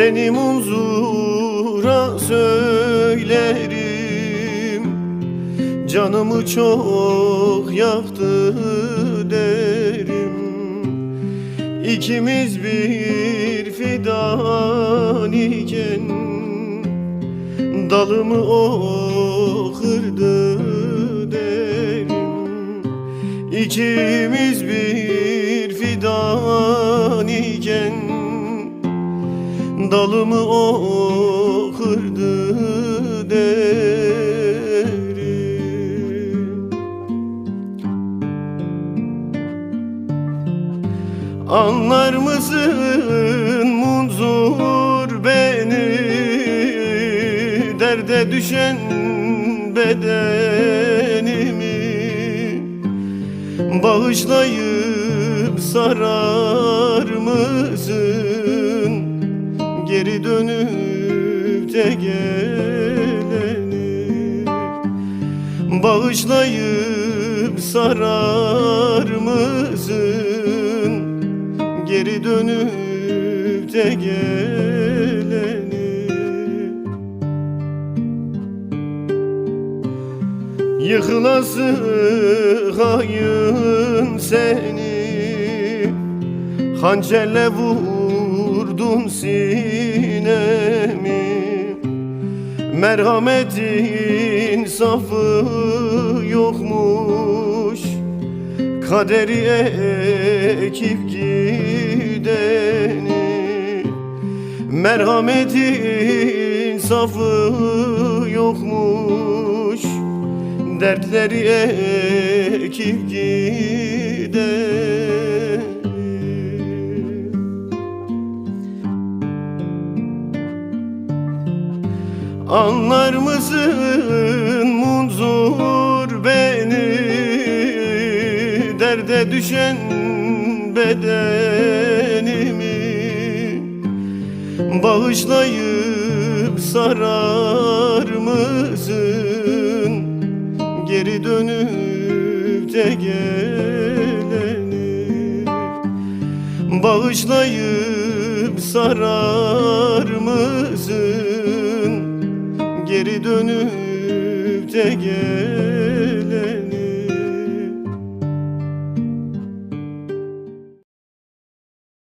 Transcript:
Seni munzura söylerim. Canımı çok yaktı derim. İkimiz bir fidan iken Dalımı o kırdı derim. İkimiz bir Dalımı o derim. Anlar mısın munzur beni? Derde düşen bedenimi Bağışlayıp sarar mısın Geri dönüp de geleni Bağışlayıp sarar mısın? Geri dönüp de geleni Yıkılası hayın seni. Hançerle vurdun sinemi. Merhametin safı yokmuş. Kaderi ekip gideni. Merhametin safı yokmuş. Dertleri ekip gideni Anlar mısın beni? Derde düşen bedenimi Bağışlayıp sarar mısın? Geri dönüp de geleni Bağışlayıp sarar mısın geri dönüp de gel.